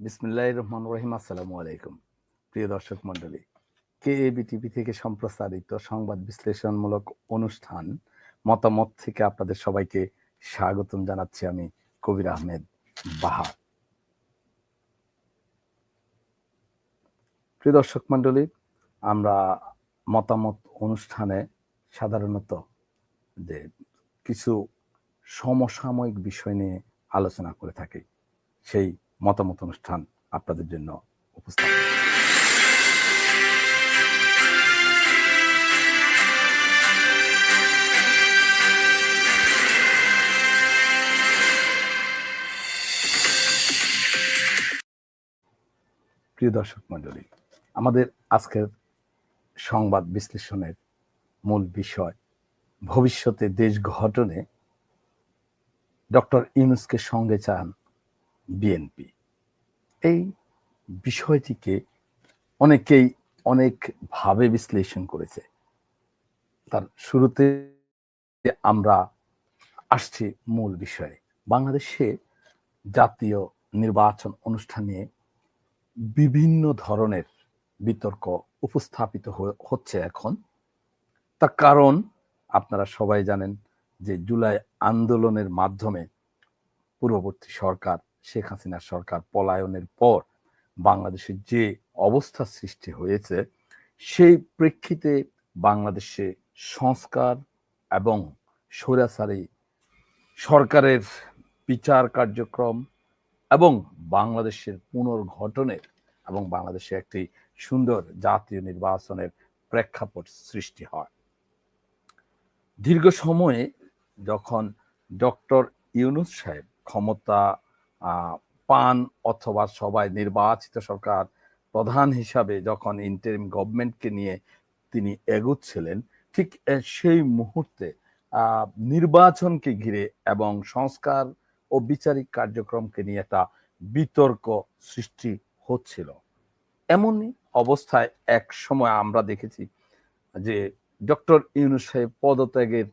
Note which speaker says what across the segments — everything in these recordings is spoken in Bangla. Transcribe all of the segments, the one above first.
Speaker 1: বিসমিল্লাহ রহমান রহিম, আসসালামু আলাইকুম। প্রিয় দর্শক মন্ডলী কে টিভি থেকে সম্প্রসারিত সংবাদ বিশ্লেষণমূলক অনুষ্ঠান, মতামত থেকে আপনাদের সবাইকে স্বাগতম জানাচ্ছি আমি কবির আহমেদ বাহার প্রিয় দর্শক মন্ডলী আমরা মতামত অনুষ্ঠানে সাধারণত যে কিছু সমসাময়িক বিষয় নিয়ে আলোচনা করে থাকি, সেই মতামত অনুষ্ঠান আপনাদের জন্য উপস্থাপন। প্রিয় দর্শক মন্ডলী আমাদের আজকের সংবাদ বিশ্লেষণের মূল বিষয় ভবিষ্যতে দেশ গঠনে ডক্টর ইউনুসকে সঙ্গে চান বিএনপি। এই বিষয়টিকে অনেকেই অনেকভাবে বিশ্লেষণ করেছে। তার শুরুতে আমরা আসছি মূল বিষয়ে। বাংলাদেশে জাতীয় নির্বাচন অনুষ্ঠান বিভিন্ন ধরনের বিতর্ক উপস্থাপিত হচ্ছে এখন। তার কারণ আপনারা সবাই জানেন যে জুলাই আন্দোলনের মাধ্যমে পূর্ববর্তী সরকার শেখ হাসিনার সরকার পলায়নের পর বাংলাদেশের যে অবস্থা সৃষ্টি হয়েছে, সেই প্রেক্ষিতে বাংলাদেশে সংস্কার এবং স্বৈরাচারী সরকারের বিচার কার্যক্রম এবং বাংলাদেশের পুনর্গঠনের এবং বাংলাদেশে একটি সুন্দর জাতীয় নির্বাচনের প্রেক্ষাপট সৃষ্টি হয়। দীর্ঘ সময়ে যখন ডক্টর ইউনুস সাহেব ক্ষমতা পান অথবা সবাই নির্বাচিত সরকার প্রধান হিসাবে যখন ইন্টারিম গভর্নমেন্টকে নিয়ে তিনি এগুচ্ছিলেন, ঠিক সেই মুহূর্তে নির্বাচনকে ঘিরে এবং সংস্কার ও বিচারিক কার্যক্রমকে নিয়ে একটা বিতর্ক সৃষ্টি হচ্ছিল। এমনই অবস্থায় এক সময় আমরা দেখেছি যে ডক্টর ইউনুস সাহেব পদত্যাগের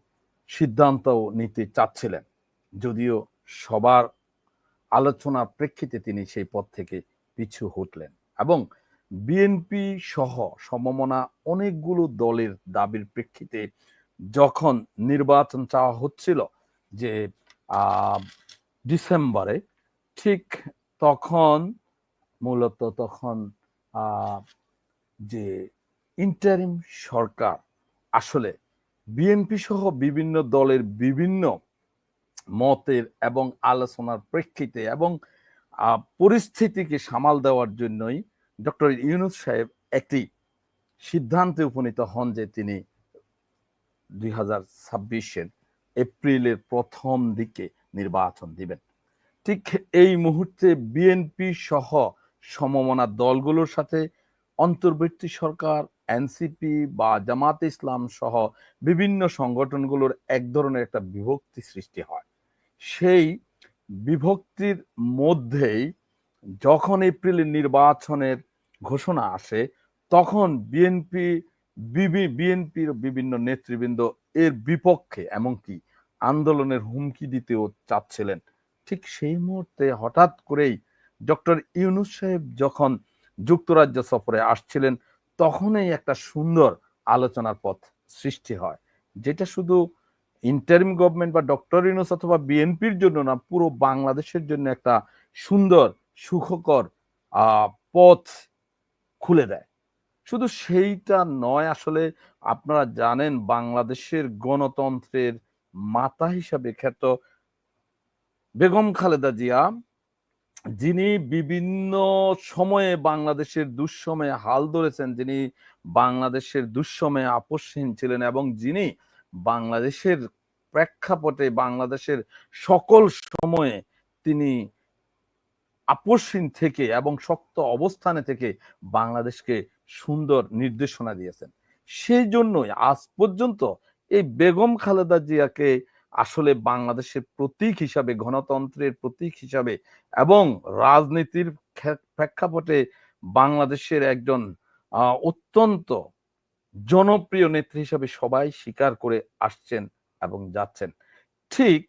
Speaker 1: সিদ্ধান্ত নিতে চাচ্ছিলেন, যদিও সবার আলোচনার প্রেক্ষিতে তিনি সেই পদ থেকে পিছু হটলেন এবং বিএনপি সহ সমমনা অনেকগুলো দলের দাবির প্রেক্ষিতে যখন নির্বাচন চাওয়া হচ্ছিল যে ডিসেম্বরে ঠিক তখন, মূলত তখন যে ইন্টারিম সরকার, আসলে বিএনপি সহ বিভিন্ন দলের বিভিন্ন মতের এবং আলোচনার প্রেক্ষিতে এবং পরিস্থিতিকে সামাল দেওয়ার জন্যই ডক্টর ইউনুস সাহেব একটি সিদ্ধান্তে উপনীত হন যে তিনি দুই হাজার ছাব্বিশের এপ্রিলের প্রথম দিকে নির্বাচন দিবেন। ঠিক এই মুহূর্তে বিএনপি সহ সমমনা দলগুলোর সাথে অন্তর্বর্তী সরকার এনসিপি বা জামাত ইসলাম সহ বিভিন্ন সংগঠনগুলোর এক ধরনের একটা বিভক্তি সৃষ্টি হয়। সেই বিভক্তির মধ্যেই যখন এপ্রিলের নির্বাচনের ঘোষণা আসে, তখন বিএনপি বিবি বিএনপির বিভিন্ন নেতৃবৃন্দ এর বিপক্ষে এমনকি আন্দোলনের হুমকি দিতেও চাচ্ছিলেন। ঠিক সেই মুহূর্তে হঠাৎ করেই ডক্টর ইউনুস সাহেব যখন যুক্তরাজ্য সফরে আসছিলেন, তখনই একটা সুন্দর আলোচনার পথ সৃষ্টি হয়, যেটা শুধু ইন্টারিম গভর্নমেন্ট বা ডক্টর ইউনুস অথবা বিএনপির জন্য না, পুরো বাংলাদেশের জন্য একটা সুন্দর, সুখকর পথ খুলে দেয়। শুধু সেইটা নয়, আসলে আপনারা জানেন বাংলাদেশের গণতন্ত্রের মাতা হিসাবে খ্যাত বেগম খালেদা জিয়া, যিনি বিভিন্ন সময়ে বাংলাদেশের দুঃসময়ে হাল ধরেছেন, যিনি বাংলাদেশের দুঃসময়ে আপসহীন ছিলেন এবং যিনি বাংলাদেশের প্রেক্ষাপটে বাংলাদেশের সকল সময়ে তিনি আপসীন থেকে এবং শক্ত অবস্থানে থেকে বাংলাদেশকে সুন্দর নির্দেশনা দিয়েছেন। সেই জন্যই আজ পর্যন্ত এই বেগম খালেদা জিয়াকে আসলে বাংলাদেশের প্রতীক হিসাবে, গণতন্ত্রের প্রতীক হিসাবে এবং রাজনীতির প্রেক্ষাপটে বাংলাদেশের একজন অত্যন্ত জনপ্রিয় নেত্রী হিসাবে সবাই স্বীকার করে আসছেন এবং যাচ্ছেন। ঠিক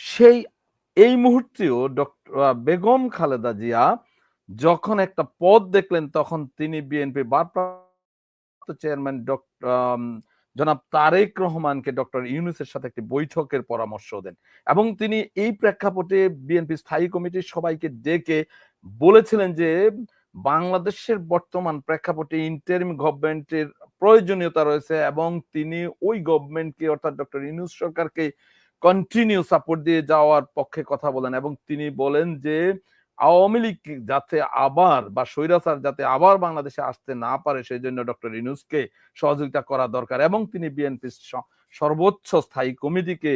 Speaker 1: সেই, এই মুহূর্তেও ডক্টর বেগম খালেদা জিয়া যখন একটা পদ দেখলেন, তখন তিনি বিএনপি ভারপ্রাপ্ত চেয়ারম্যান ডক্টর জনাব তারেক রহমানকে ডক্টর ইউনুসের সাথে একটি বৈঠকের পরামর্শ দেন এবং তিনি এই প্রেক্ষাপটে বিএনপি স্থায়ী কমিটির সবাইকে ডেকে বলেছিলেন যে, বাংলাদেশের বর্তমান প্রেক্ষাপটে ইন্টারিম গভর্নমেন্টের প্রয়োজনীয়তা রয়েছে এবং তিনি ওই গভর্নমেন্টকে অর্থাৎ ডক্টর ইউনুস সরকারকে কন্টিনিউ সাপোর্ট দিয়ে যাওয়ার পক্ষে কথা বলেন এবং তিনি বলেন যে, আওয়ামী লীগ যাতে আবার বা স্বৈরাচার যাতে আবার বাংলাদেশে আসতে না পারে সেই জন্য ডক্টর ইনুসকে সহযোগিতা করা দরকার এবং তিনি বিএনপি সর্বোচ্চ স্থায়ী কমিটিকে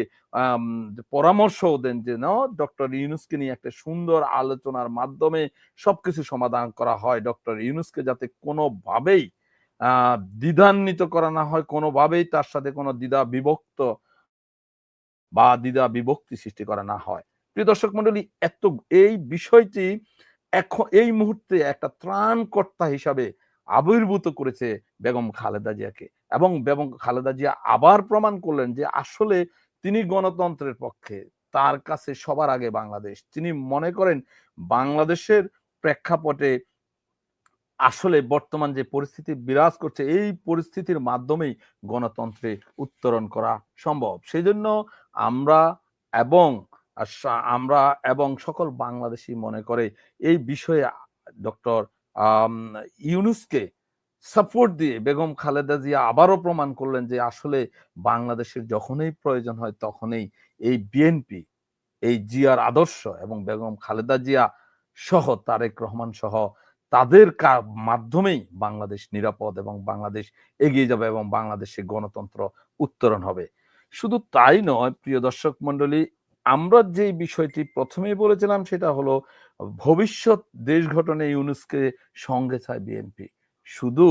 Speaker 1: পরামর্শ দেন যে, না ডক্টর ইউনুসকে নিয়ে একটা সুন্দর আলোচনার মাধ্যমে সবকিছু সমাধান করা হয়। ডক্টর ইউনুসকে যাতে কোনোভাবেই দ্বিধান্বিত করা না হয়, কোনোভাবেই তার সাথে কোনো দ্বিধা বিভক্ত বা দ্বিধা বিভক্তি সৃষ্টি করা না হয়। প্রিয় দর্শক মন্ডলী এত, এই বিষয়টি এখন, এই মুহূর্তে একটা ত্রাণকর্তা হিসাবে আবির্ভূত করেছে বেগম খালেদা জিয়াকে এবং বেগম খালেদা জিয়া আবার প্রমাণ করলেন যে আসলে তিনি গণতন্ত্রের পক্ষে, তার কাছে সবার আগে বাংলাদেশ। তিনি মনে করেন বাংলাদেশের প্রেক্ষাপটে আসলে বর্তমান যে পরিস্থিতি বিরাজ করছে, এই পরিস্থিতির মাধ্যমেই গণতন্ত্রে উত্তরণ করা সম্ভব। সেই জন্য আমরা এবং আমরা এবং সকল বাংলাদেশি মনে করে এই বিষয়ে ডক্টর ইউনুসকে সাপোর্ট দিয়ে বেগম খালেদা জিয়া আবারও প্রমাণ করলেন যে আসলে বাংলাদেশের যখনই প্রয়োজন হয় তখনই এই বিএনপি, এই জিয়ার আদর্শ এবং বেগম খালেদা জিয়া সহ তারেক রহমান সহ তাদের মাধ্যমেই বাংলাদেশ নিরাপদ এবং বাংলাদেশ এগিয়ে যাবে এবং বাংলাদেশে গণতন্ত্র উত্তরণ হবে। শুধু তাই নয়, প্রিয় দর্শক মন্ডলী আমরা যে বিষয়টি প্রথমেই বলেছিলাম সেটা হলো, ভবিষ্যৎ দেশ ঘটনে ইউনুসকে সঙ্গে চায় বিএনপি। শুধু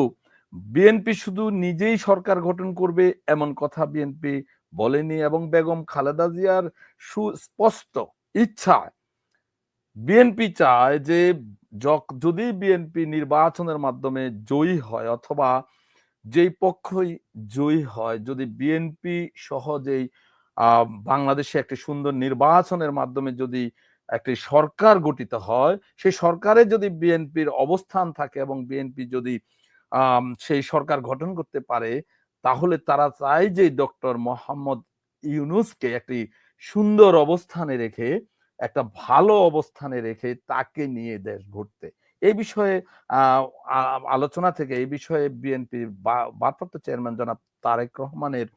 Speaker 1: বিএনপি শুধু নিজেই সরকার গঠন করবে এমন কথা বিএনপি বলেনি এবং বেগম খালেদা জিয়ার সুস্পষ্ট ইচ্ছা বিএনপি চায় যে যদি বিএনপি নির্বাচনের মাধ্যমে জয়ী হয় অথবা যেই পক্ষই জয়ী হয়, যদি বিএনপি সহজেই বাংলাদেশে একটি সুন্দর নির্বাচনের মাধ্যমে যদি একটি সরকার গঠিত হয়, সেই সরকারে যদি বিএনপির অবস্থান থাকে এবং বিএনপি যদি সেই সরকার গঠন করতে পারে, তাহলে তারা চায় যে ডক্টর মোহাম্মদ ইউনুসকে একটি সুন্দর অবস্থানে রেখে একটা ভালো অবস্থানে রেখে তাকে নিয়ে দেশ ঘুরতে। এই বিষয়ে আলোচনা থেকে এই বিষয়ে বিএনপির ভারপ্রাপ্ত চেয়ারম্যান জনাব তারেক রহমানের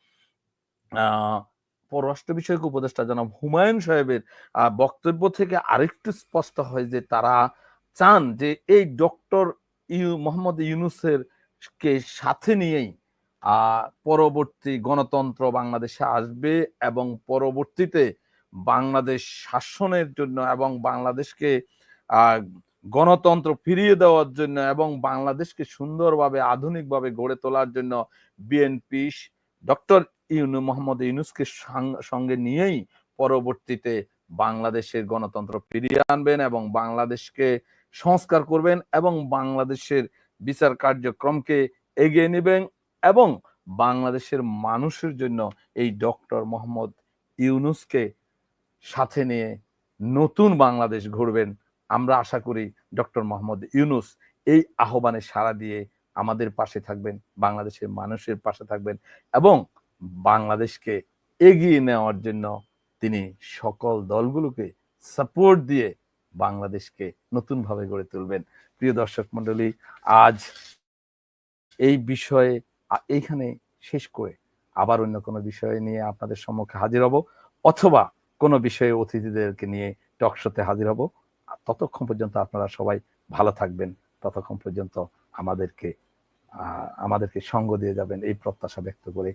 Speaker 1: পররাষ্ট্র বিষয়ক উপদেষ্টা জনাব হুমায়ুন সাহেবের বক্তব্য থেকে আরেকটু স্পষ্ট হয় যে তারা চান যে এই ডক্টর ইউ, মোহাম্মদ ইউনুসের কে সাথে নিয়েই পরবর্তী গণতন্ত্র বাংলাদেশে আসবে এবং পরবর্তীতে বাংলাদেশ শাসনের জন্য এবং বাংলাদেশকে গণতন্ত্র ফিরিয়ে দেওয়ার জন্য এবং বাংলাদেশকে সুন্দরভাবে, আধুনিকভাবে গড়ে তোলার জন্য বিএনপি ডক্টর ইউনু, মোহাম্মদ ইউনুসকে সঙ্গে নিয়েই পরবর্তীতে বাংলাদেশের গণতন্ত্র ফিরিয়ে আনবেন এবং বাংলাদেশকে সংস্কার করবেন এবং বাংলাদেশের বিচার কার্যক্রমকে এগিয়ে নেবেন এবং বাংলাদেশের মানুষের জন্য এই ডক্টর মোহাম্মদ ইউনুসকে সাথে নিয়ে নতুন বাংলাদেশ ঘুরবেন। আমরা আশা করি ডক্টর মোহাম্মদ ইউনুস এই আহ্বানে সাড়া দিয়ে আমাদের পাশে থাকবেন, বাংলাদেশের মানুষের পাশে থাকবেন এবং বাংলাদেশকে এগিয়ে নেওয়ার জন্য তিনি সকল দলগুলোকে সাপোর্ট দিয়ে বাংলাদেশকে নতুনভাবে গড়ে তুলবেন। প্রিয় দর্শক মন্ডলী আজ এই বিষয়ে এইখানে শেষ করে আবার অন্য কোনো বিষয় নিয়ে আপনাদের সম্মুখে হাজির হব। অথবা কোনো বিষয়ে অতিথিদেরকে নিয়ে টকশোতে হাজির হব। ততক্ষণ পর্যন্ত আপনারা সবাই ভালো থাকবেন। ততক্ষণ পর্যন্ত আমাদেরকে আমাদেরকে সঙ্গ দিয়ে যাবেন এই প্রত্যাশা ব্যক্ত করে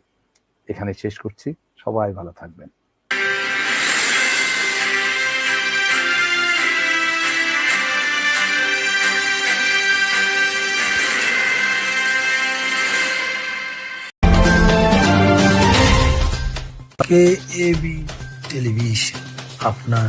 Speaker 1: এখানে শেষ করছি। সবাই ভালো থাকবেন।
Speaker 2: কে এবি টেলিভিশন আপনার